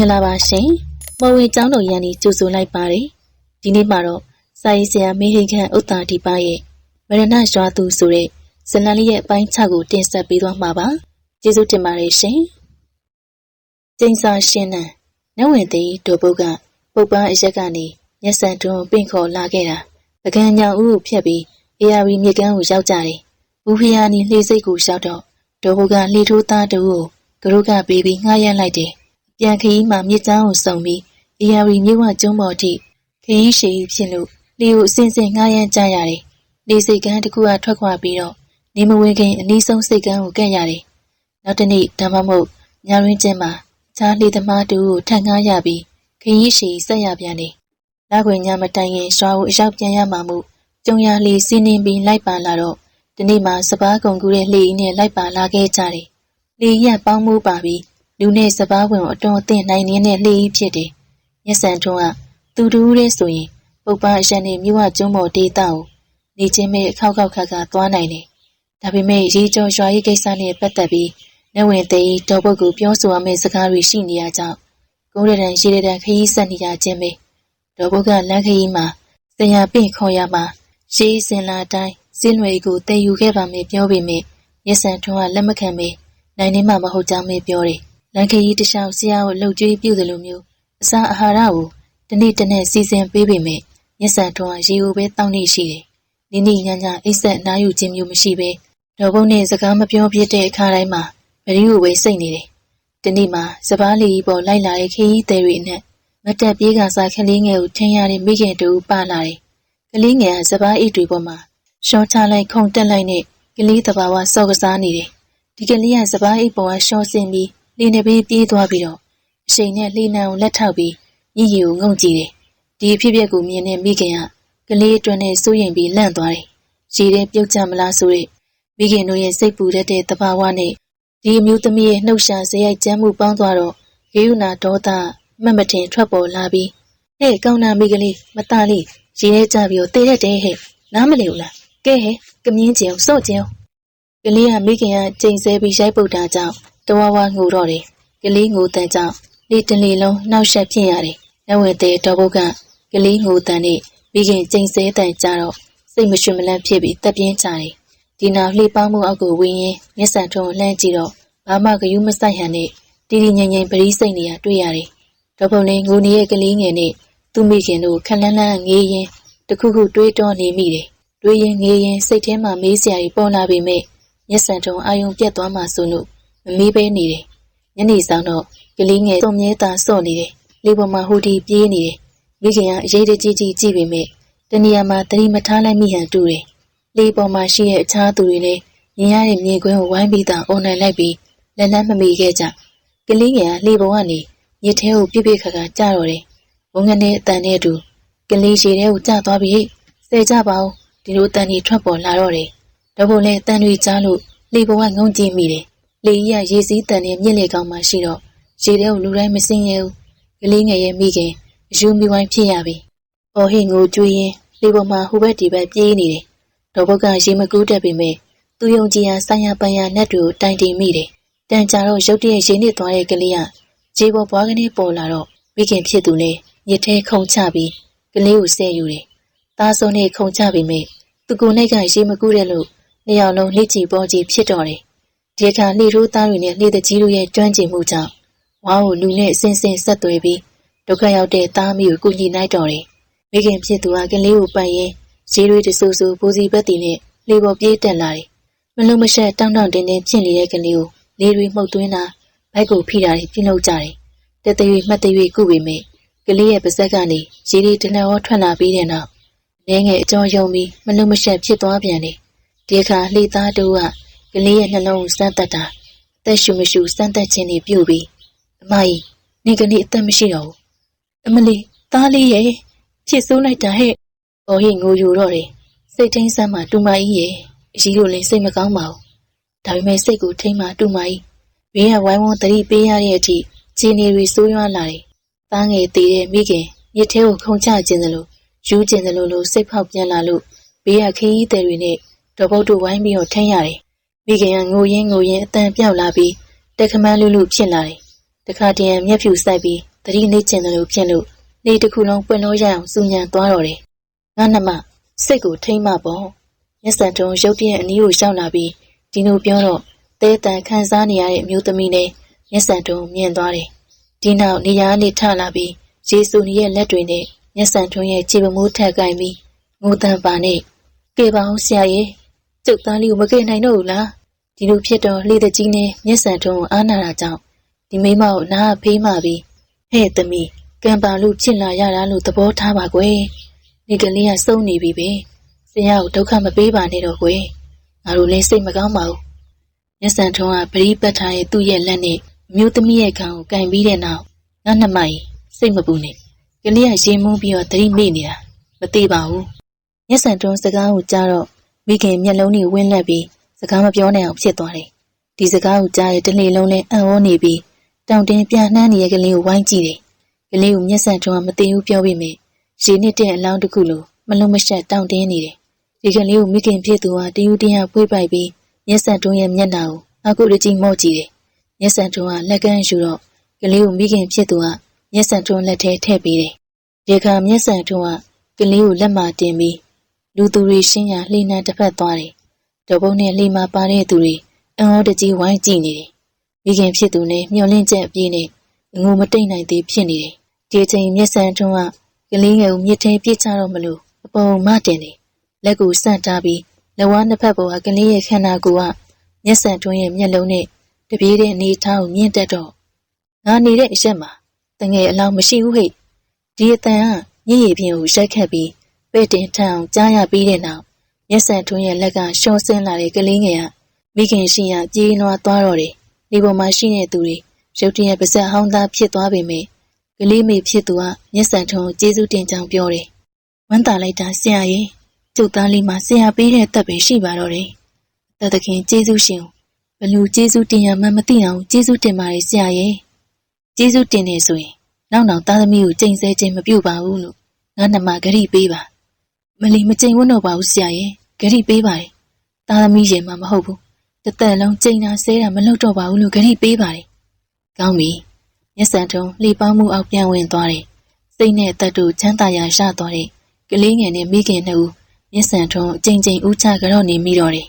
မင်္ဂလာပါရှင်။မော်ဝေကျောင်းတော်ရန်ဒီကြိုဆိုလိုက်ပါတယ်။ဒီနေ့မှာတော့စာရေးဆရာမေဟိခန့်ဥတ္တာဒီပါရဲ့မရဏရွာသူဆိုတဲ့ဇလန်လေးရဲ့အပိုင်း6ကိုတင်ဆက်ပေးသွားမှာပါ။ကျေးဇူးတင်ပါတယ်ရှင်။ကျင်းစာရှင်နံနဝင်သိဒိုဘုတ်ကပုပ်ပန်းအရက်ကနေမျက်စံတွန်းပင့်ခေါ်လာခဲ့တာ။ပကံညောင်ဦးကိုဖြတ်ပြီးအေယာဝီမြေကမ်းကိုရောက်ကြတယ်။ဦးဖျားနီလှေစိတ်ကိုရှောက်တော့ဒိုဘုတ်ကလှေထိုးသားတူကိုကရုကပေးပြီးငှားရမ်းလိုက်တယ်။ ပြန်ခရီးမှာမြစ်ချောင်းကိုစုံပြီးအေယာဝီမြို့ဝကျုံးပေါ်ထိခရီးရှည်ဖြစ်လို့လေကိုအစင်စင်ငှားရမ်းကြရတယ်။လေစိတ်ကန်းတစ်ခုကထွက်ခွာပြီးတော့နေမဝင်ခင်အနည်းဆုံးစိတ်ကန်းကိုကန့်ရတယ်။နောက်တနေ့ဒါမှမဟုတ်ညရင်းချင်းမှာချားလေသမားတူကိုထပ်ငှားရပြီးခရီးရှည်ဆက်ရပြန်တယ်။နောက်ခွေညမတိုင်ရင်ရွာကိုအရောက်ပြန်ရမှာမို့ကျုံရလေစီးနှင်းပြီးလိုက်ပါလာတော့ဒီနေ့မှစပားကုံကူတဲ့လှေကြီးနဲ့လိုက်ပါလာခဲ့ကြတယ်။လေရက်ပေါင်းမှုပါပြီး လူနဲ့စပားဝင်ကိုအတော်အသင့်နိုင်နေတဲ့လှေကြီးဖြစ်တယ်။မျက်စံထွန်းကသူတူးတဲ့ဆိုရင်ပုပ်ပန်းအရန်နဲ့မြို့ဝကျုံးမော်ဒေတာကိုနေချင်းမဲ့အခောက်ခောက်ခါခါသွားနိုင်တယ်။ဒါပေမဲ့ရေကျော်ရွာရေးကိစ္စနဲ့ပတ်သက်ပြီးနဝင်သိန်းတော်ပုတ်ကိုပြောဆိုရမယ့်စကားတွေရှိနေရကြောင်းကုန်းရတန်ရေရတန်ခရီးဆက်နေရခြင်းပဲတော်ပုတ်ကလမ်းခရီးမှာစရာပင့်ခေါ်ရမှာရှေးစင်လာတိုင်းစင်းရွယ်ကိုတည်ယူခဲ့ပါမယ်ပြောပေမဲ့မျက်စံထွန်းကလက်မခံပဲနိုင်နေမှမဟုတ်ကြောင်းပဲပြောတယ် လမ်းခရီးတစ်လျှောက်ဆရာကိုလှုပ်ကြွေးပြုတယ်လို့မျိုးအစာအာဟာရကိုတနေ့တနေ့စီစဉ်ပေးပေမဲ့မျက်စံထွန်းကရေကိုပဲတောင်းနေရှိတယ်နိနိညာညာအိတ်ဆက်နားယူခြင်းမျိုးမရှိပဲတော်ဘုံနဲ့စကားမပြောပြတဲ့အခါတိုင်းမှာဗရီကိုပဲစိတ်နေတယ်။ဒီနေ့မှာစပားလီပေါ်လိုက်လာတဲ့ခရီးသည်တွေနဲ့မတက်ပြေးကစားကလေးငယ်ကိုထင်ရတဲ့မိခင်တူပါလာတယ်။ကလေးငယ်ကစပားအိတ်တွေပေါ်မှာရှော့ချလိုက်ခုန်တက်လိုက်နဲ့ကလေးတဘာဝစော့ကစားနေတယ်။ဒီကလေးကစပားအိတ်ပေါ်ကရှော့ဆင်းပြီး လေနေပြီးပြေးသွားပြီးတော့အချိန်နဲ့လှေနံကိုလက်ထောက်ပြီးညီရီကိုငုံကြည့်တယ်။ဒီအဖြစ်အပျက်ကိုမြင်တဲ့မိခင်ကကလေးအတွင်းနဲ့စိုးရင်ပြီးလန့်သွားတယ်။ရေထဲပြုတ်ကြမလားဆိုတဲ့မိခင်တို့ရဲ့စိတ်ပူတတ်တဲ့တဘာဝနဲ့ဒီအမျိုးသမီးရဲ့နှုတ်ရှာစရိုက်ကြမ်းမှုပေါင်းသွားတော့ရေယူနာဒေါသမတ်မတင်ထွက်ပေါ်လာပြီးဟဲ့ကောင်းနာမိကလေးမသားလေးရေထဲကြပြီးတော့တေးရက်တဲ့ဟဲ့နားမလီဘူးလားကဲဟဲ့ကမြင်းကျင်စော့ကျင်ကလေးကမိခင်ကကြိမ်ဆဲပြီးရိုက်ပုတ်တာကြောင့် တဝဝငိုတော့တယ်ကလေးငိုတန်ကြောင့်လေတလီလုံးနှောက်ယှက်ဖြစ်ရတယ်နဝဲတဲ့တော်ဘုတ်ကကလေးငိုတန်နဲ့မိခင်ကြိမ်ဆဲတန်ကြတော့စိတ်မရွှင်မလန့်ဖြစ်ပြီးတက်ပြင်းကြတယ်ဒီနောက်လှေပေါင်းမှုအောက်ကိုဝင်ရင်မျက်စံထုံလှမ်းကြည့်တော့ဘာမှဂယုမဆိုင်ဟန်နဲ့တီတီငိမ့်ငိမ့်ပရိစိတ်နေရတွေ့ရတယ်။ဒေါ်ပုံလေးငိုနေရဲ့ကလေးငယ်နဲ့သူ့မိခင်တို့ခက်လန်းလန်းငေးရင်တခုခုတွေးတောနေမိတယ်။တွေးရင်ငေးရင်စိတ်ထဲမှာမေးစရာကြီးပေါ်လာပေမဲ့မျက်စံထုံအာယုံပြတ်သွားမှဆိုလို့ မမေးပဲနေတယ်။ညနေဆောင်တော့ကလေးငယ်စုံမြဲတာစော့နေတယ်။လေပေါ်မှာဟိုတီပြေးနေတယ်။မိခင်ကအရေးတကြီးကြီးကြည့်ပေမဲ့တနေရာမှာတတိမထားလိုက်မိဟန်တူတယ်။လေပေါ်မှာရှိတဲ့အခြားသူတွေလည်းမြင်ရတဲ့မြေခွင်းကိုဝိုင်းပြီးသားအွန်လိုက်လိုက်ပြီးလက်နက်မမီခဲ့ကြကလေးငယ်ကလှေပေါ်ကနေမြစ်ထဲကိုပြစ်ပြစ်ခါခါကျတော့တယ်ဘုံငနဲ့အတန်နဲ့အတူကလေးရေထဲကိုကျသွားပြီဆဲကြပါဦးဒီလိုတန်ကြီးထွက်ပေါ်လာတော့တယ်တော့ဘုံလည်းတန်တွေကြားလို့လှေပေါ်ကငုံကြည့်မိတယ် လေကြီးကရေစည်းတန်နဲ့မြင့်လေကောင်းမှရှိတော့ရေထဲကိုလူတိုင်းမစင်းရဘူးကလေးငယ်ရဲ့မိခင်အယူမီဝိုင်းဖြစ်ရပြီအော်ဟိငိုကြွေးရင်လှေပေါ်မှာဟိုဘက်ဒီဘက်ပြေးနေတယ်တော့ဘုတ်ကရေမကူးတတ်ပေမဲ့သူယုံကြည်ရာဆိုင်ရာပန်ရာနတ်တွေကိုတိုင်တင်မိတယ်တန်ကြာတော့ရုတ်တရက်ရင်းနစ်သွားတဲ့ကလေးကခြေပေါ်ပွားကနေပေါ်လာတော့မိခင်ဖြစ်သူနဲ့ညစ်သေးခုံချပြီးကလေးကိုဆဲယူတယ်။သားစုံနဲ့ခုံချပြီးမိသူကိုနဲ့ကရေမကူးတဲ့လို့နှစ်ယောက်လုံးလှိချီပေါ်ကြီးဖြစ်တော့တယ်။ ဒီအခါလှိထိုးသားတွေနဲ့လှိတကြီးတို့ရဲ့ကျွမ်းကျင်မှုကြောင့်ဝါကိုလူနဲ့အစင်စင်ဆက်သွေးပြီးဒုက္ခရောက်တဲ့သားမိကိုကူညီနိုင်တော့တယ်။မိခင်ဖြစ်သူကကလေးကိုပန့်ရင်ရေတွေတဆူဆူပူစီဘက်တီနဲ့လှေပေါ်ပြေးတက်လာတယ်။မလုံးမရှက်တောင်းတောင်းတင်းတင်းဖြစ်နေတဲ့ကလေးကိုလေတွေမှုတ်သွင်းတာဘိုက်ကိုဖိတာတွေပြုလုပ်ကြတယ်။တက်သေးမှတ်သေးကုပေမဲ့ကလေးရဲ့ပါဇက်ကနေရေဒီတနက်ရောထွက်လာပြီးတဲ့နောက်ငယ်ငယ်အကြောယုံပြီးမလုံမရှက်ဖြစ်သွားပြန်တယ်။ဒီအခါလှေသားတူက ကလေးရဲ့နှလုံးကိုစမ်းသက်တာအသက်ရှူမရှူစမ်းသက်ခြင်းတွေပြုပြီးအမကြီးနေကလေးအသက်မရှိတော့ဘူး။အမလီသားလေးရဲ့ဖြစ်ဆိုးလိုက်တာဟဲ့။ဘော်ဟိငိုယူတော့တယ်။စိတ်ထိန်ဆန်းမှတူမကြီးရဲ့အကြီးကိုလည်းစိတ်မကောင်းပါဘူးဒါပေမဲ့စိတ်ကိုထိမ့်မှတူမကြီးဘေးကဝိုင်းဝန်းတတိပေးရတဲ့အထိခြေနေတွေဆိုးရွားလာတယ်။သားငယ်သေးတဲ့မိခင်မြစ်ထဲကိုခုန်ချခြင်းသလိုယူးခြင်းသလိုလိုစိတ်ဖောက်ပြန်လာလို့ဘေးကခရီးသည်တွေနဲ့တော်ပုတ်တို့ဝိုင်းပြီးတော့ထမ်းရတယ်။ မိခင်ကငိုရင်းငိုရင်းအတန်ပြောက်လာပြီးတက်ခမန်းလူလူဖြစ်လာတယ်တခါတည်းမျက်ဖြူစိုက်ပြီးသတိနေကျင်တယ်လို့ဖြစ်လို့နေတစ်ခုလုံးပွင့်လို့ရအောင်စူညံသွားတော့တယ်ငါနှမစိတ်ကိုထိမ့်မပေါ့မျက်စံတုံးရုတ်တရက်အနီးကိုရှောက်လာပြီးဒီလိုပြောတော့တဲတန်ခံစားနေရတဲ့အမျိုးသမီးနဲ့မျက်စံတုံးမြင်သွားတယ်ဒီနောက်နေရာကနေထလာပြီးယေစုနီရဲ့လက်တွေနဲ့မျက်စံထွန်းရဲ့ခြေပမိုးထက်ကင်ပြီးငိုတန်ပါနဲ့ကဲပါအောင်ဆရာရဲ့ ကျုပ်သားလေးကိုမကယ်နိုင်တော့ဘူးလားဒီလိုဖြစ်တော့လှေတကြီးနဲ့မျက်စံထွန်းကိုအားနာတာကြောင့်ဒီမိမကိုနားဖေးမှပြီးဟဲ့သမီးကံပါလို့ဖြစ်လာရတာလို့သဘောထားပါကွယ်ဒီကလေးကစုံနေပြီပဲဆရာကိုဒုက္ခမပေးပါနဲ့တော့ကွယ်ငါတို့လည်းစိတ်မကောင်းပါဘူးမျက်စံထွန်းကပရိပတ်ထားရဲ့သူ့ရဲ့လက်နဲ့အမျိုးသမီးရဲ့ခံကိုကင်ပြီးတဲ့နောက်ငါနှမကြီးစိတ်မပူနဲ့ကလေးကရေမုန်းပြီးတော့သတိမေ့နေတာမသေးပါဘူးမျက်စံတွန်းစကားကိုကြားတော့ မိခင်မျက်လုံးတွေဝင်းလက်ပြီးစကားမပြောနိုင်အောင်ဖြစ်သွားတယ်ဒီစကားကိုကြားတဲ့တလေလုံးနဲ့အံ့ဩနေပြီးတောင်တင်းပြန်နှမ်းနေတဲ့ကလေးကိုဝိုင်းကြည့်တယ်ကလေးကိုမျက်စံတွန်းကမသိဘူးပြောပြီးမြင်ရေနစ်တဲ့အလောင်းတစ်ခုလိုမလုံးမရှက်တောင်တင်းနေတယ်ဒီကလေးကိုမိခင်ဖြစ်သူဟာတယူတရဖွေးပိုက်ပြီးမျက်စံတွန်းရဲ့မျက်နှာကိုအခုတကြီးမော့ကြည့်တယ်မျက်စံတွန်းကလက်ကမ်းယူတော့ကလေးကိုမိခင်ဖြစ်သူကမျက်စံတွန်းလက်ထဲထည့်ပေးတယ်။ဒီအခါမျက်စံတွန်းကကလေးကိုလက်မတင်ပြီး လူသူတွေရှင်းရလှိနှံတစ်ဖက်သွားတယ်။ဒေါ်ဘုံနဲ့လှိမပါတဲ့သူတွေအံ့ဩတကြီးဝိုင်းကြည့်နေတယ်။မိခင်ဖြစ်သူနဲ့မျောလင့်ချက်အပြည့်နဲ့ငိုမတိတ်နိုင်သေးဖြစ်နေတယ်။ဒီအချိန်မျက်စံတွန်းကကလေးငယ်ကိုမြစ်ထဲပြစ်ချတော့မလို့အပေါ်မတင်တယ်။လက်ကိုဆန့်ထားပြီးလက်ဝါးနှစ်ဖက်ပေါ်ကကလေးရဲ့ခန္ဓာကိုယ်ကမျက်စံတွန်းရဲ့မျက်လုံးနဲ့တပြေးတဲ့အနေထားကိုမြင့်တက်တော့ငါနေတဲ့အရက်မှာတငယ်အလောင်းမရှိဘူးဟဲ့ဒီအတန်ကညည်ရည်ပြင်ကိုရိုက်ခတ်ပြီး ပဲ့တင်ထအောင်ကြားရပြီးတဲ့နောက်မျက်စံထွန်းရဲ့လက်ကရှော့ဆင်းလာတဲ့ကလေးငယ်ကမိခင်ရှိရပြေးနွားသွားတော့တယ်ဒီပေါ်မှာရှိတဲ့သူတွေရုတ်တရက်ပါဇက်ဟောင်းသားဖြစ်သွားပေမဲ့ကလေးမေဖြစ်သူကမျက်စံထွန်းကျေးဇူးတင်ကြောင်းပြောတယ်ဝမ်းသာလိုက်တာဆရာရဲ့ကျုပ်သားလေးမှာဆရာပေးတဲ့အသက်ပဲရှိပါတော့တယ်တသခင်ကျေးဇူးရှင်ဘလူကျေးဇူးတင်ရမှမသိအောင်ကျေးဇူးတင်ပါတယ်ဆရာရဲ့ကျေးဇူးတင်နေဆိုရင်နောက်နောက်သားသမီးကိုချိန်ဆခြင်းမပြုတ်ပါဘူးလို့ငါနှမဂရိပေးပါ မလီမချိန်ဝန်းတော့ပါဘူးဆရာရဲ့ဂရိပေးပါတယ်သားသမီးရင်မှမဟုတ်ဘူးတစ်သက်လုံးချိန်တာဆဲတာမလုပ်တော့ပါဘူးလို့ဂရိပေးပါတယ်ကောင်းပြီမျက်စံထုံးလှေပေါင်းမှုအောက်ပြန်ဝင်သွားတယ်စိတ်နဲ့အသက်တို့ချမ်းသာရာရသွားတဲ့ကလေးငယ်နဲ့မိခင်တို့မျက်စံထုံးအချိန်ချင်းဦးချကြတော့နေမိတော့တယ်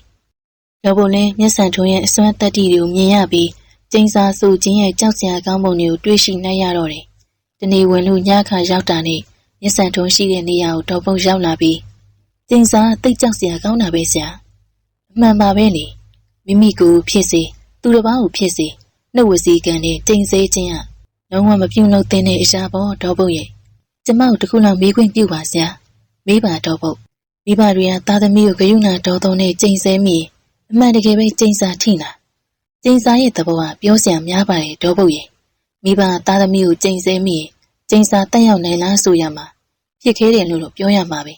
လောဘလည်းမျက်စံထုံးရဲ့အစွမ်းတက်တီတွေကိုမြင်ရပြီးကျင်းစာစုချင်းရဲ့ကြောက်စရာကောင်းပုံတွေကိုတွေးရှိနိုင်ရတော့တယ်။တနေဝင်လူညခါရောက်တာနဲ့ မျက်စံထုံးရှိတဲ့နေရာကိုဒေါ်ပုံရောက်လာပြီးကျင်းစာတိတ်ကြောက်စရာကောင်းတာပဲဆရာ။အမှန်ပါပဲလေ။မိမိကိုဖြစ်စေသူတစ်ပါးကိုဖြစ်စေနှုတ်ဝစီကံနဲ့ကျင်းစေခြင်းကလုံးဝမပြုံလို့တဲ့အရာပေါ်ဒေါ်ပုံရဲ့ကျမတို့တခုလောက်မေးခွင့်ပြုပါဆရာ။မေးပါဒေါ်ပုံမိဘတွေကသားသမီးကိုဂယုဏတော်သုံးနဲ့ကျင်းစဲမိအမှန်တကယ်ပဲကျင်းစာထိလားကျင်းစာရဲ့သဘောကပြောစရာများပါတယ်ဒေါပုတ်ရဲ့မိဘသားသမီးကိုကျင်းစဲမိရင် ကျင်းစာတက်ရောက်နိုင်လားဆိုရမှာဖြစ်ခဲတယ်လို့တော့ပြောရမှာပဲ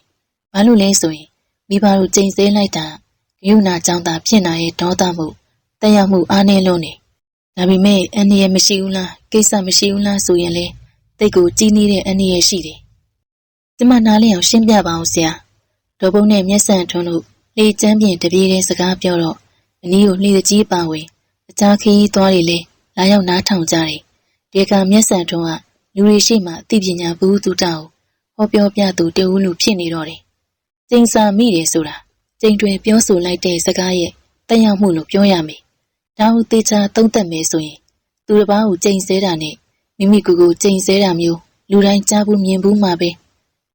ဘာလို့လဲဆိုရင်မိဘတို့ကျင်းစဲလိုက်တာဂယုဏကြောင့်သာဖြစ်နိုင်ရဲ့ဒေါသမှုတက်ရောက်မှုအားနည်းလွန်းနေဒါပေမဲ့အန္တရာယ်မရှိဘူးလားကိစ္စမရှိဘူးလားဆိုရင်လေတိတ်ကိုကြီးနေတဲ့အန္တရာယ်ရှိတယ်ကျမနားလည်အောင်ရှင်းပြပါအောင်ဆရာဒေါ်ပုံနဲ့မျက်စံထွန်းတို့လေကျမ်းပြင်တပြေးတဲ့စကားပြောတော့အနည်းကိုလှေကြီးပါဝင်အခြားခရီးသွားတွေလည်းလာရောက်နားထောင်ကြတယ်ဒီကမျက်စံထွန်းက လူတွေရှိမှအသိပညာဘူးသူတောက်ဟောပြောပြသူတဦးလူဖြစ်နေတော့တယ်ကျင်းစာမိတယ်ဆိုတာကျင်းတွေပြောဆိုလိုက်တဲ့စကားရဲ့တက်ရောက်မှုလို့ပြောရမယ်ဒါဟုတေချာသုံးသက်မယ်ဆိုရင် သူတစ်ပါးကိုကျိန်ဆဲတာနဲ့မိမိကိုယ်ကိုကျိန်ဆဲတာမျိုးလူတိုင်းကြားဘူးမြင်ဘူးမှာပဲ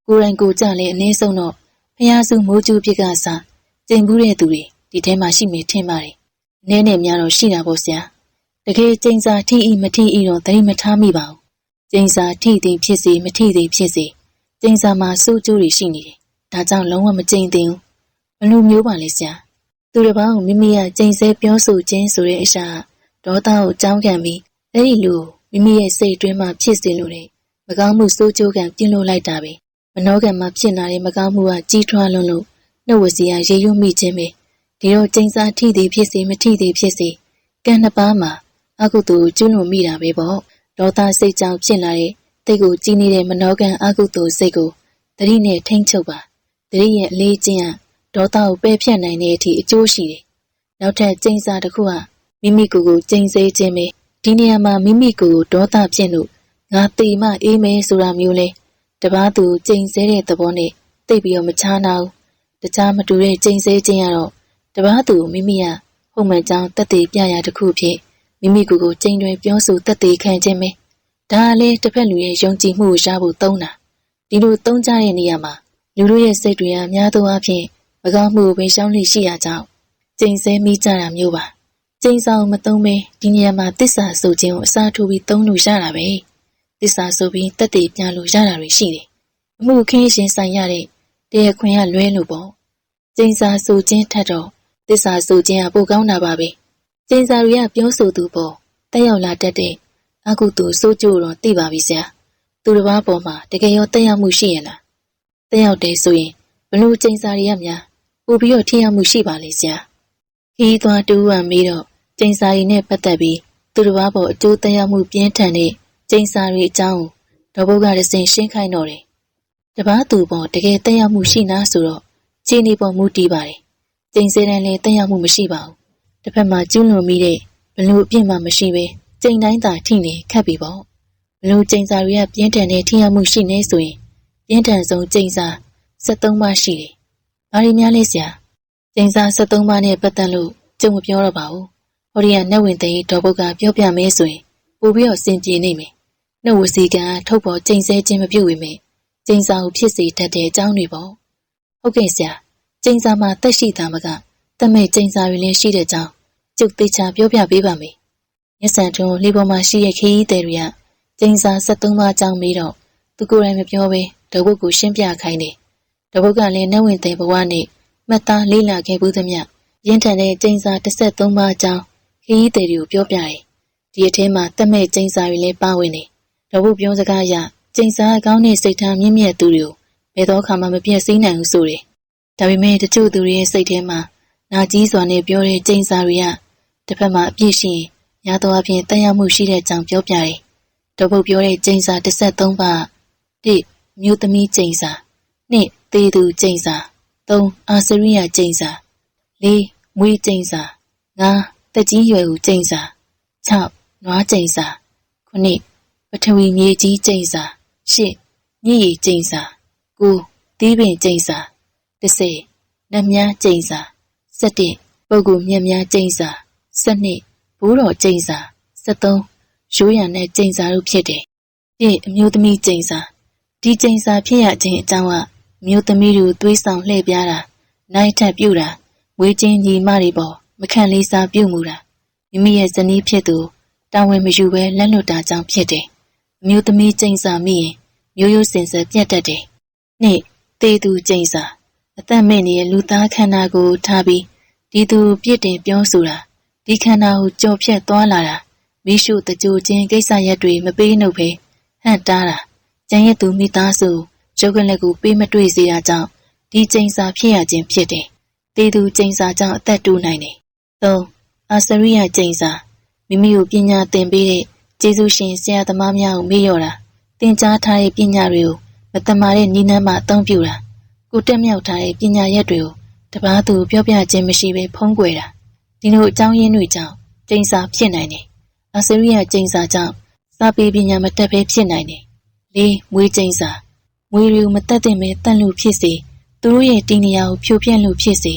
ကိုယ်တိုင်ကိုယ်ကြလည်းအနည်းဆုံးတော့ဖះစုမိုးကျူးပြစ်ကစားကျိန်ဘူးတဲ့သူတွေဒီထဲမှာရှိမေထင်ပါတယ်။နည်းနဲ့များတော့ရှိတာပေါ့ဆရာ။တကယ်ကျိန်စာထိဤမထိဤတော့သတိမထားမိပါဘူး။ ကျိန်စာထိသည်ဖြစ်စေမထိသည်ဖြစ်စေကျိန်စာမှာစိုးကျိုးတွေရှိနေတယ်။ဒါကြောင့်လုံးဝမကျိန်သင့်ဘူး။ဘလို့မျိုးပါလဲဆရာ။သူတစ်ပါးကိုမိမိကကျိန်ဆဲပြောဆိုခြင်းဆိုတဲ့အရာဒေါသကိုကြောင်းခံပြီးအဲ့ဒီလူမိမိရဲ့စိတ်အတွင်းမှာဖြစ်စေလို့တဲ့မကောင်းမှုစိုးကျိုးကံပြင်းလို့လိုက်တာပဲ။မနှောကံမှာဖြစ်လာတဲ့မကောင်းမှုကကြီးထွားလွန်းလို့နှုတ်ဝစီရရေရွမိခြင်းပဲဒီတော့ကျင်းစာထိသည်ဖြစ်စေမထိသည်ဖြစ်စေကံနှစ်ပါးမှာအကုသိုလ်ကျွလွန်မိတာပဲပေါ့ ဒေါသစိတ်ကြောင့်ဖြစ်လာတဲ့တိတ်ကိုကြီးနေတဲ့မနောကံအကုသိုလ်စိတ်ကိုတတိနဲ့ထိမ့်ချုပ်ပါတတိရဲ့အလေးချင်းကဒေါသကိုပယ်ဖြတ်နိုင်တဲ့အထိအကျိုးရှိတယ်နောက်ထပ်ကျင်းစာတစ်ခုကမိမိကိုယ်ကိုကျင်းစေခြင်းပဲဒီနေရာမှာမိမိကိုယ်ကိုဒေါသဖြစ်လို့ငါတေမအေးမယ်ဆိုတာမျိုးလဲတပားသူကြိမ်ဆဲတဲ့သဘောနဲ့တိတ်ပြီးတော့မချားနာဘူးတခြားမတူတဲ့ကြိမ်ဆဲခြင်းကတော့တပားသူမိမိကဟုတ်မှန်ကြောင်းတက်သေးပြရာတစ်ခုဖြစ် မိမိကိုယ်ကိုကြိမ်တွင်ပြောဆိုတက်သေးခံခြင်းပဲဒါကလည်းတစ်ဖက်လူရဲ့ယုံကြည်မှုကိုရဖို့သုံးတာဒီလိုသုံးကြတဲ့နေရာမှာလူတို့ရဲ့စိတ်တွေကအများသောအားဖြင့်မကောင်းမှုကိုပဲရှောင်းလိရှိရကြောင်းကျိန်ဆဲမိကြတာမျိုးပါကျိန်ဆောင်မသုံးပဲဒီနေရာမှာတစ္ဆာဆိုခြင်းကိုအစားထိုးပြီးသုံးလို့ရတာပဲတစ္ဆာဆိုပြီးတက်တည်ပြန်လို့ရတာတွေရှိတယ်အမှုခင်းရှင်ဆိုင်ရတဲ့တရားခွင်ကလွဲလို့ပေါ့ကျိန်စာဆိုခြင်းထက်တော့တစ္ဆာဆိုခြင်းကပိုကောင်းတာပါပဲ ကျိန်စာတွေကပြောဆိုသူပေါ့တက်ရောက်လာတတ်တဲ့အခုသူစိုးကြိုးတော့သိပါပြီဆရာသူတစ်ပါးပေါ်မှာတကယ်ရောတက်ရောက်မှုရှိရလားတက်ရောက်တယ်ဆိုရင်ဘလို့ကျိန်စာတွေကများပို့ပြီးတော့ထိရောက်မှုရှိပါလေဆရာခီးသွားတူဝံမေးတော့ကျိန်စာရီနဲ့ပတ်သက်ပြီးသူတစ်ပါးပေါ်အကျိုးတက်ရောက်မှုပြင်းထန်တဲ့ကျိန်စာရီအကြောင်းဒေါဘုတ်ကတစင်ရှင်းခိုင်းတော့တယ်တပားသူပေါ်တကယ်တက်ရောက်မှုရှိနာဆိုတော့ခြေနေပေါ်မူတည်ပါတယ်ကျိန်စဲတန်းလည်းတက်ရောက်မှုမရှိပါဘူး တစ်ဖက်မှာကျူးလွန်မိတဲ့ဘလို့အပြစ်မှမရှိပဲကျိန်တိုင်းသာထိနေခတ်ပြီပေါ့ဘလို့ကျိန်စာတွေကပြင်းထန်တဲ့ထိရောက်မှုရှိနေဆိုရင်ပြင်းထန်ဆုံးကျိန်စာ73ပါးရှိတယ်။ဘာတွေများလဲဆရာ။ကျိန်စာ73ပါးနဲ့ပတ်သက်လို့ကြုံမပြောတော့ပါဘူး။ဟောဒီကနတ်ဝင်သိန်းဒေါ်ဘုတ်ကပြောပြမဲဆိုရင်ပို့ပြီးတော့စင်ပြေနေမယ်။နှုတ်ဝစီကံထုတ်ပေါ်ကျိန်ဆဲခြင်းမပြုတ်ဝေမယ်။ကျိန်စာကိုဖြစ်စေတတ်တဲ့အကြောင်းတွေပေါ့။ဟုတ်ကဲ့ဆရာ။ကျိန်စာမှာတက်ရှိတာမက တမဲ့ကျိန်စာတွေလည်းရှိတဲ့အကြောင်းကျုပ်သေချာပြောပြပေးပါမယ်။မျက်စံထုံးလေးပေါ်မှာရှိတဲ့ခရီးသည်တွေကကျိန်စာ73ပါးအကြောင်းမေးတော့သူကိုယ်တိုင်မပြောဘဲဒုတ်ဘုတ်ကိုရှင်းပြခိုင်းတယ်။ဒုတ်ဘုတ်ကလည်းနှဝင့်သိဘဝနဲ့မှတ်သားလေးလာခဲ့ဘူးသမျှရင်းထန်တဲ့ကျိန်စာ13ပါးအကြောင်းခရီးသည်တွေကိုပြောပြတယ်။ဒီအထဲမှာတက်မဲ့ကျိန်စာတွေလည်းပါဝင်တယ်။ဒုတ်ဘုတ်ပြောစကားအရကျိန်စာအကောင်းနဲ့စိတ်ထားမြင့်မြတ်သူတွေကိုဘယ်တော့ခါမှမပြည့်စည်နိုင်ဘူးဆိုတယ်။ဒါပေမဲ့တချို့သူတွေရဲ့စိတ်ထဲမှာ နာကြီးစွာနဲ့ပြောတဲ့ကျိန်စာတွေကတစ်ဖက်မှာအပြည့်ရှိရင်ညာတော်အပြင်တက်ရောက်မှုရှိတဲ့ကြောင်ပြောပြတယ်။ဒုတ်ဘုတ်ပြောတဲ့ကျိန်စာ13ပါး၁မြို့သမီးကျိန်စာ၂သေသူကျိန်စာ၃အာစရိယကျိန်စာ၄မွေးကျိန်စာ၅တက်ကြီးရွယ်ဦးကျိန်စာ၆နွားကျိန်စာ9ပထဝီမြေကြီးကျိန်စာ10မြည်ရည်ကျိန်စာ9တီးပင်ကျိန်စာ10နတ်များကျိန်စာ 17ပုဂ္ဂိုလ်မြတ်များကျိန်စာ12ဘိုးတော်ကျိန်စာ73ရိုးရံတဲ့ကျိန်စာတို့ဖြစ်တယ်။ဒီအမျိုးသမီးကျိန်စာဒီကျိန်စာဖြစ်ရခြင်းအကြောင်းကမျိုးသမီးတို့သွေးဆောင်လှည့်ပြားတာနိုင်ထက်ပြုတာဝေးချင်းညီမတွေပေါ်မခံလေးစားပြုမှုတာမိမိရဲ့ဇနီးဖြစ်သူတာဝန်မယူဘဲလက်လွတ်တာကြောင့်ဖြစ်တယ်။အမျိုးသမီးကျိန်စာမိရင်မျိုးရိုးစင်ဆက်ပြတ်တတ်တယ်။နှစ်တေသူကျိန်စာ အသက်မဲ့နေတဲ့လူသားခန္ဓာကိုထားပြီးဒီသူပြစ်တင်ပြောဆိုတာဒီခန္ဓာကိုကြော်ဖြတ်သွားလာတာမိရှုတကြိုချင်းကိစ္စရက်တွေမပေးနှုတ်ပဲဟန့်တားတာကျန်ရသူမိသားစုရုပ်ကလက်ကိုပေးမတွေ့စေတာကြောင့်ဒီကျိန်စာဖြစ်ရခြင်းဖြစ်တယ်။တေသူကျိန်စာကြောင့်အသက်တူနိုင်တယ်။၃အာစရိယကျိန်စာမိမိကိုပညာသင်ပေးတဲ့ကျေးဇူးရှင်ဆရာသမားများကိုမေ့လျော့တာသင်ကြားထားတဲ့ပညာတွေကိုမတမာတဲ့နိနန်းမှအသုံးပြုတာ ကိုတက်မြောက်ထားတဲ့ပညာရက်တွေကိုတပားသူပြောပြခြင်းမရှိဘဲဖုံးကွယ်တာဒီလိုအကြောင်းရင်းတွေကြောင့်ကျိန်စာဖြစ်နိုင်တယ်။အာစရိယကျိန်စာကြောင့်စာပေပညာမတက်ဘဲဖြစ်နိုင်တယ်လေးမွေးကျိန်စာမွေးရီမတက်တဲ့မဲတန့်လို့ဖြစ်စေသူတို့ရဲ့တင်းနေရာကိုဖြိုပြက်လို့ဖြစ်စေ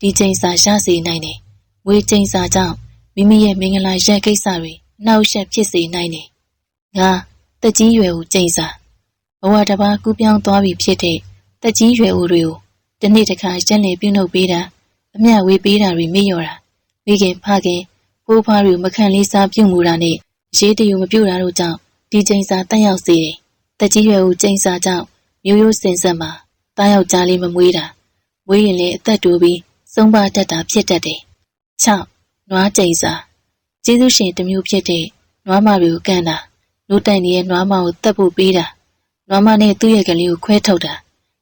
ဒီကျိန်စာရစေနိုင်တယ်မွေးကျိန်စာကြောင့်မိမိရဲ့မင်္ဂလာရက်ကိစ္စတွေနှောက်ယှက်ဖြစ်စေနိုင်တယ်ငါတက်ကြီးရွယ်ကိုကျိန်စာဘဝတစ်ပါးကူးပြောင်းသွားပြီဖြစ်တဲ့ တက်ကြီးရွယ်ဦးတွေကိုဒီနေ့တခါရက်နေပြုလုပ်ပေးတာအမျှဝေးပေးတာတွေမေ့လျော်တာမိခင်ဖခင်ဖိုးဖွားတွေမခံလေးစားပြုမှုတာနဲ့ရေးတယူမပြုတာတို့ကြောင့်ဒီကျိန်စာတက်ရောက်စေတယ်တက်ကြီးရွယ်ဦးကျိန်စာကြောင့်မျိုးရိုးစင်ဆက်မှာတားယောက်ကြားလေးမမွေးတာမွေးရင်လည်းအသက်တူပြီးဆုံးပါတတ်တာဖြစ်တတ်တယ်6နွားကျိန်စာကျေးဇူးရှင်တစ်မျိုးဖြစ်တဲ့နွားမတွေကိုကန်တာလူတိုင်နေတဲ့နွားမကိုတက်ဖို့ပေးတာနွားမနဲ့သူ့ရဲ့ကလေးကိုခွဲထုတ်တာ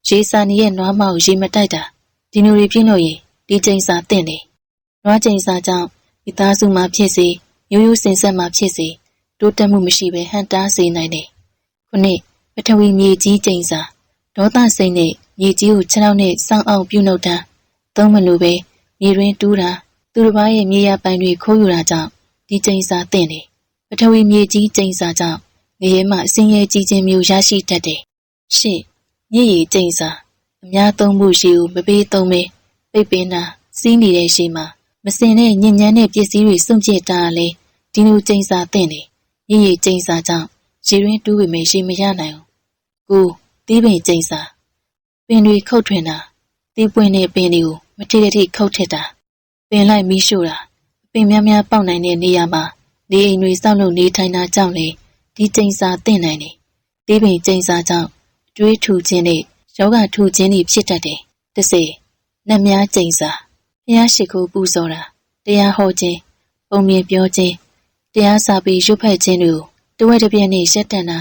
ရေစာနေရဲ့နွားမကိုရေမတိုက်တာဒီလိုတွေပြင်းလို့ရင်ဒီကျိန်စာတင့်တယ်နွားကျိန်စာကြောင့်မိသားစုမှာဖြစ်စေရိုးရိုးစင်ဆက်မှာဖြစ်စေတိုးတက်မှုမရှိဘဲဟန်တားစေနိုင်တယ်ခုနှစ်ပထဝီမြေကြီးကျိန်စာဒေါသစိတ်နဲ့မြေကြီးကိုခြေထောက်နဲ့စောင်းအောင်ပြုတ်နှုတ်တာသုံးမလို့ပဲမြေရင်းတူးတာသူတစ်ပါးရဲ့မြေရပိုင်တွေခိုးယူတာကြောင့်ဒီကျိန်စာတင့်တယ်ပထဝီမြေကြီးကျိန်စာကြောင့်ငရဲမှဆင်းရဲကြီးခြင်းမျိုးရရှိတတ်တယ်။ရှင့် မြည်ရည်ကျိန်စာအများသုံးမှုရှိဦးမပေးသုံးမဲပိတ်ပင်တာစီးနေတဲ့ရှိမှာမစင်တဲ့ညဉ့်ညမ်းတဲ့ပစ္စည်းတွေစွန့်ပစ်တာလဲဒီလိုကျိန်စာတင့်တယ်။မြည်ရည်ကျိန်စာကြောင့်ရေရင်းတူးပေမဲ့ရေမရနိုင်ဘူး။ကိုတီးပင်ကျိန်စာပင်တွေခုတ်ထွင်တာတီးပွင့်တဲ့ပင်တွေကိုမထိတဲ့ထိခုတ်ထစ်တာပင်လိုက်မီးရှို့တာပင်များများပေါက်နိုင်တဲ့နေရာမှာနေအိမ်တွေစောက်လုပ်နေထိုင်တာကြောင့်လေဒီကျိန်စာတင့်နိုင်တယ်။တီးပင်ကျိန်စာကြောင့် တွေးထူခြင်းနဲ့ယောဂထူခြင်းတွေဖြစ်တတ်တယ်။တစ်စေနတ်များကျိန်စာဘုရားရှိခိုးပူဇော်တာတရားဟောခြင်းပုံမြင်ပြောခြင်းတရားစာပေရွတ်ဖတ်ခြင်းတွေကိုတဝက်တစ်ပြက်နဲ့ရက်တန်တာ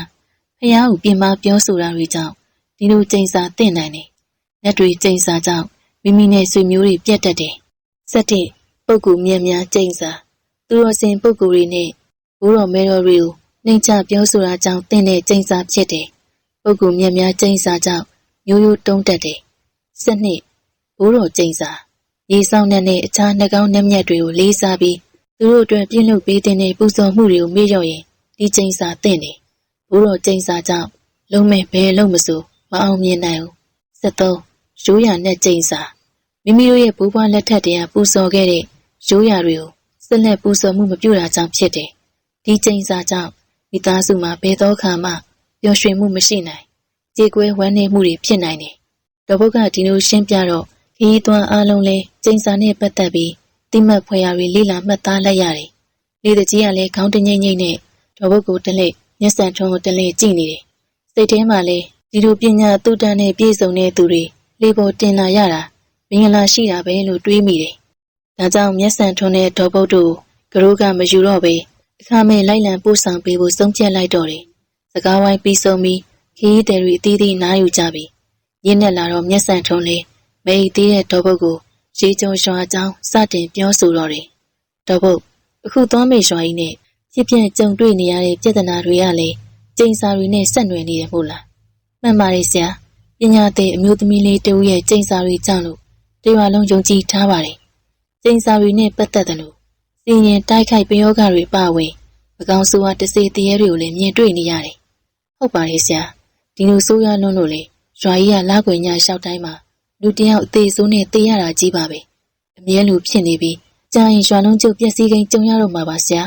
ဖះကိုပြင်ပပြောဆိုတာတွေကြောင့်ဒီလိုကျိန်စာတင့်နိုင်တယ်။လက်တွေကျိန်စာကြောင့်မိမိနဲ့ဆွေမျိုးတွေပြတ်တတ်တယ်။စက်တဲ့ပုဂ္ဂိုလ်မြန်များကျိန်စာသူတော်စင်ပုဂ္ဂိုလ်တွေနဲ့ဘိုးတော်မဲတော်တွေကိုနှိမ်ချပြောဆိုတာကြောင့်တင့်တဲ့ကျိန်စာဖြစ်တယ်။ ပုဂ္ဂိုလ်မြန်များကျိန်စာကြောင့်မျိုးရိုးတုံးတက်တယ်။စက်နှစ်ဘိုးတော်ကျိန်စာရေဆောင်တဲ့အခြားနှကောင်းနှက်မြက်တွေကိုလေးစားပြီးသူတို့အတွက်ပြုလုပ်ပေးတဲ့ပူဇော်မှုတွေကိုမေ့လျော့ရင်ဒီကျိန်စာတင့်တယ်ဘိုးတော်ကျိန်စာကြောင့်လုံးမဲ့ဘယ်လုံးမစိုးမအောင်မြင်နိုင်ဘူး73ရိုးရနဲ့ကျိန်စာမိမိတို့ရဲ့ဘိုးဘွားလက်ထက်တည်းကပူဇော်ခဲ့တဲ့ရိုးရတွေကိုဆက်လက်ပူဇော်မှုမပြုတာကြောင့်ဖြစ်တယ်ဒီကျိန်စာကြောင့်မိသားစုမှာဘယ်တော့ခါမှ ပျော်ရွှင်မှုမရှိနိုင်ကြေကွဲဝမ်းနည်းမှုတွေဖြစ်နိုင်တယ်တော်ဘုတ်ကဒီလိုရှင်းပြတော့ခရီးသွန်းအားလုံးလဲကျိန်စာနဲ့ပတ်သက်ပြီးတိမတ်ဖွယ်ရာတွေလေ့လာမှတ်သားလိုက်ရတယ်လေတကြီးကလည်းခေါင်းတငိမ့်ငိမ့်နဲ့တော်ဘုတ်ကိုတလက်မျက်စံထုံးကိုတလဲကြည့်နေတယ်။စိတ်ထဲမှာလည်းဒီလိုပညာတုတန်းနဲ့ပြည့်စုံတဲ့သူတွေလေပေါ်တင်လာရတာမင်္ဂလာရှိတာပဲလို့တွေးမိတယ်။ဒါကြောင့်မျက်စံထုံးတဲ့ဒေါ်ဘုတ်တို့ကရိုးကမယူတော့ပဲအခမဲ့လိုက်လံပို့ဆောင်ပေးဖို့ဆုံးဖြတ်လိုက်တော့တယ်။ စကားဝိုင်းပြီးဆုံးပြီးခီးတယ်တွေအသီးသီးနားယူကြပြီ။ရင်းနဲ့လာတော့မျက်စံထုံးလေမေးသေးတဲ့ဒေါ်ဘုတ်ကိုရေကြုံရွာကြောင်းစတင်ပြောဆိုတော့တယ်။ဒေါ်ဘုတ်အခုသွားမေရွာကြီးနဲ့ဖြစ်ပြကြုံတွေ့နေရတဲ့ပြဿနာတွေကလည်းကျိန်စာတွေနဲ့ဆက်နွယ်နေတယ်မို့လားမှန်ပါတယ်ဆရာပညာသည်အမျိုးသမီးလေးတဦးရဲ့ကျိန်စာတွေကြောင့်လို့တရွာလုံးယုံကြည်ထားပါတယ်ကျိန်စာတွေနဲ့ပတ်သက်တယ်လို့စီရင်တိုက်ခိုက်ပယောဂတွေပါဝင်မကောင်းဆိုးဝါးတစေတရေတွေကိုလည်းမြင်တွေ့နေရတယ် ဟုတ်ပါတယ်ဆရာဒီလိုဆိုးရလွန်းလို့လေရွာကြီးကလာခွေညလျှောက်တိုင်းမှာလူတယောက်အသေးဆိုးနဲ့တေးရတာကြီးပါပဲအမြဲလူဖြစ်နေပြီးကြာရင်ရွာလုံးကျုပ်ပျက်စီးကိန်းကြုံရတော့မှာပါဆရာ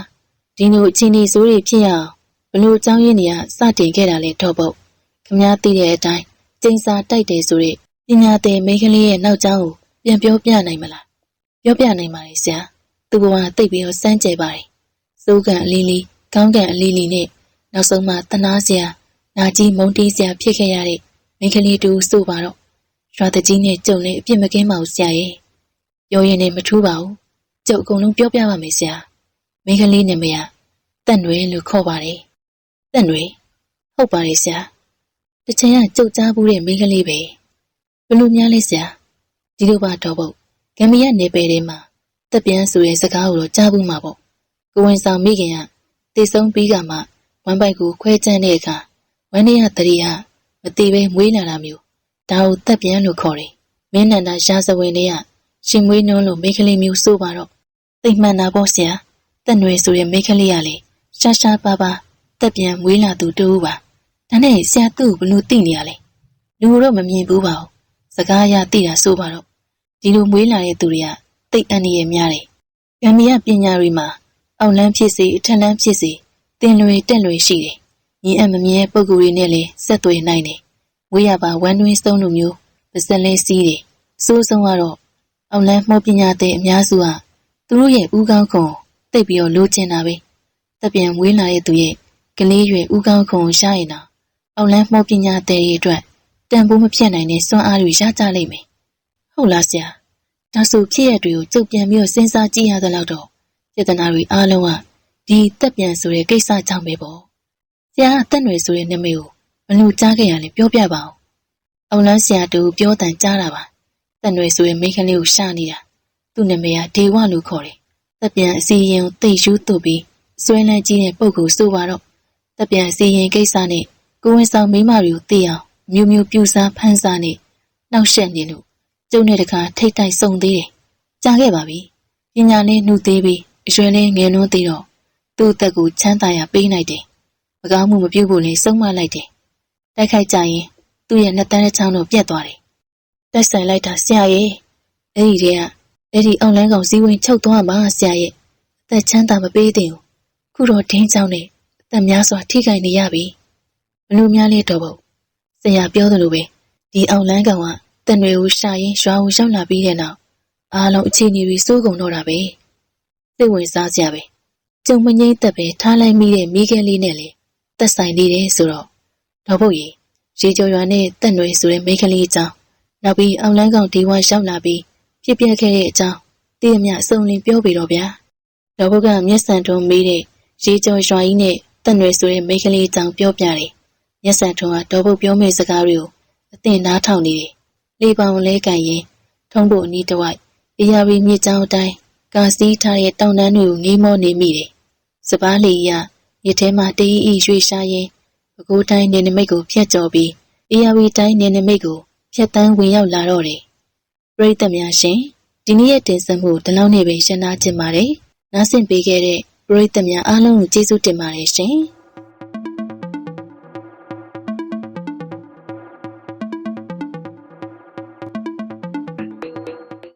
ဒီလိုအချင်းဒီဆိုးတွေဖြစ်ရအောင်ဘလို့အကြောင်းရင်းတွေကစတင်ခဲ့တာလဲတော့ပုတ်ခမားသိတဲ့အတိုင်းကျိန်စာတိုက်တယ်ဆိုတဲ့ပညာသည်မိန်းကလေးရဲ့နောက်ကျောင်းကိုပြန်ပြောပြနိုင်မလားပြောပြနိုင်ပါလေဆရာသူကတိတ်ပြီးတော့စမ်းကြဲပါတယ်စိုးကန်အလီလီကောင်းကန်အလီလီနဲ့နောက်ဆုံးမှတနာစရာ နာကြီးမုံတီးစရာဖြစ်ခဲ့ရတဲ့မိန်းကလေးတူဆိုပါတော့ရွာတကြီးနဲ့ကြုံနေအပြစ်မကင်းပါဘူးဆရာရဲ့ပြောရင်လည်းမထူးပါဘူးကျုပ်အကုန်လုံးပြောပြပါမယ်ဆရာမိန်းကလေးနာမည်ကတန့်ရွယ်လို့ခေါ်ပါတယ်။တန့်ရွယ်ဟုတ်ပါတယ်ဆရာ။တချင်ကကြုတ်ကြားဘူးတဲ့မိန်းကလေးပဲ။ဘလို့များလဲဆရာ။ဒီလိုပါတော့ပေါ့။ဂမ်ဘီယာနယ်ပယ်ထဲမှာတက်ပြန်ဆိုတဲ့စကားကိုတော့ကြားဘူးမှာပေါ့။ကိုဝင်ဆောင်မိခင်ကတည်ဆုံးပြီးကမှဝမ်းပိုက်ကိုခွဲချမ်းတဲ့အခါ ဝမ်းနေရတရီကမတိပဲမွေးလာတာမျိုးဒါကိုတက်ပြန်လို့ခေါ်တယ်။မင်းနန္ဒာရှားစဝင်လေးကရှင်မွေးနှုံးလို့မိန်းကလေးမျိုးဆိုပါတော့သိမှန်တာပေါ့ဆရာ။တက်နွယ်ဆိုတဲ့မိန်းကလေးကလေရှာရှာပါပါတက်ပြန်မွေးလာသူတူပါဒါနဲ့ဆရာသူ့ဘလို့သိနေရလဲလူတော့မမြင်ဘူးပါဘူးစကားရသိတာဆိုပါတော့ဒီလိုမွေးလာတဲ့သူတွေကတိတ်အန္တရာယ်များတယ်ဂမ်ဘီယာပညာတွေမှာအောက်လန်းဖြစ်စေအထက်လန်းဖြစ်စေတင်လွေတက်လွေရှိတယ် ညီအမမြဲပုံကူတွေနဲ့လည်းဆက်သွယ်နိုင်တယ်ဝေးရပါဝမ်းတွင်းစုံလိုမျိုးပါစလဲစီးတယ်စိုးဆုံးကတော့အောက်လန်းမှုပညာတဲ့အများစုကသူတို့ရဲ့ဥကောင်းခွန်တိတ်ပြီးတော့လိုချင်တာပဲတက်ပြန်မွေးလာတဲ့သူရဲ့ကလေးရွယ်ဥကောင်းခုံရရင်တော့အောင်လန်းမှုပညာတဲ့ရဲ့အတွက်တန်ဖိုးမဖြစ်နိုင်တဲ့စွမ်းအားတွေရကြလိမ့်မယ်။ဟုတ်လားဆရာ။ဒါဆိုဖြစ်ရတွေကိုကြုတ်ပြန်ပြီးတော့စဉ်းစားကြည့်ရသလောက်တော့စေတနာတွေအားလုံးကဒီတက်ပြန်ဆိုတဲ့ကိစ္စကြောင့်ပဲပေါ့။ ဆရာအသက်နွယ်ဆိုတဲ့နာမည်ကိုဘလို့ကြားခဲ့ရလဲပြောပြပါဦး။အောင်လန်းဆရာတူပြောတန်ကြားတာပါ။တက်နွယ်ဆိုတဲ့မိန်းကလေးကိုရှာနေတာ။သူ့နာမည်ကဒေဝလို့ခေါ်တယ်။တက်ပြန်အစီရင်ကိုတိတ်ယူတုတ်ပြီးဆွဲလန်းကြီးတဲ့ပုံကိုဆိုပါတော့တပြန်စီရင်ကိစ္စနဲ့ကိုဝင်ဆောင်မိမတွေကိုသိအောင်မျိုးမျိုးပြူစားဖန်းစားနေနှောက်ရှက်နေလို့ကျုံတဲ့တခါထိတ်တိုက်ဆုံသေးတယ်ကြားခဲ့ပါပြီပညာနဲ့နှုတ်သေးပြီးအရွယ်နဲ့ငယ်လွန်းသေးတော့သူ့အသက်ကိုချမ်းသာရပေးနိုင်တယ်။ မကောင်းမှုမပြုဖို့လည်းဆုံးမလိုက်တယ်။တိုက်ခိုက်ကြရင်သူ့ရဲ့နှစ်တန်းတစ်ချောင်းတော့ပြတ်သွားတယ်။တိုက်ဆိုင်လိုက်တာဆရာရဲ့အဲ့ဒီတည်းကအဲ့ဒီအောင်လန်းကောင်စည်းဝင်းချုပ်သွားပါဆရာရဲ့အသက်ချမ်းသာမပေးသင့်ဘူး။ခုတော့ဒင်းချောင်းနဲ့အသက်များစွာထိခိုက်နေရပြီ။ဘလို့များလေးတော့ဘူး။ဆရာပြောသလိုပဲဒီအောင်လန်းကောင်ကတန်တွေကိုရှာရင်ရွာကိုရောက်လာပြီးတဲ့နောက်အားလုံးအခြေအနေတွေစိုးကုန်တော့တာပဲ။စိတ်ဝင်စားစရာပဲ။ကျုံမငိမ့်သက်ပဲထားလိုက်မိတဲ့မိခဲလေးနဲ့လေ သက်ဆိုင်နေတယ်ဆိုတော့တော့ဖို့ရေရေကျော်ရွာနဲ့တက်နွယ်ဆိုတဲ့မိန်းကလေးအကြောင်းနောက်ပြီးအောင်လန်းကောင်ဒီဝါရောက်လာပြီးဖြစ်ပြခဲ့တဲ့အကြောင်းတည့်အမြအစုံလင်ပြောပြီးတော့ဗျာတော့ဘုကမျက်စံထုံးမေးတဲ့ရေကျော်ရွာကြီးနဲ့တက်နွယ်ဆိုတဲ့မိန်းကလေးအကြောင်းပြောပြတယ်မျက်စံထုံးကတော့ဘုပြောမယ့်စကားတွေကိုအသင်နားထောင်နေတယ်လေပောင်လဲကန်ရင်ထုံးဖို့အနီးတစ်ဝိုက်အေယာရီမြစ်ကြောင်းအတိုင်းကာစီးထားတဲ့တောင်တန်းတွေကိုငေးမောနေမိတယ်စပားလီရ မြစ်ထဲမှာတည်အီရွှေရှားရင်ပဲခူးတိုင်းနေနမိတ်ကိုဖျက်ကျော်ပြီးအေယာဝီတိုင်းနေနမိတ်ကိုဖျက်တမ်းဝင်ရောက်လာတော့တယ်။ပရိသတ်များရှင်ဒီနေ့ရဲ့တင်ဆက်မှုဒီလောက်နဲ့ပဲရှင်းနာခြင်းပါတယ်။နားဆင်ပေးခဲ့တဲ့ပရိသတ်များအားလုံးကိုကျေးဇူးတင်ပါတယ်ရှင်။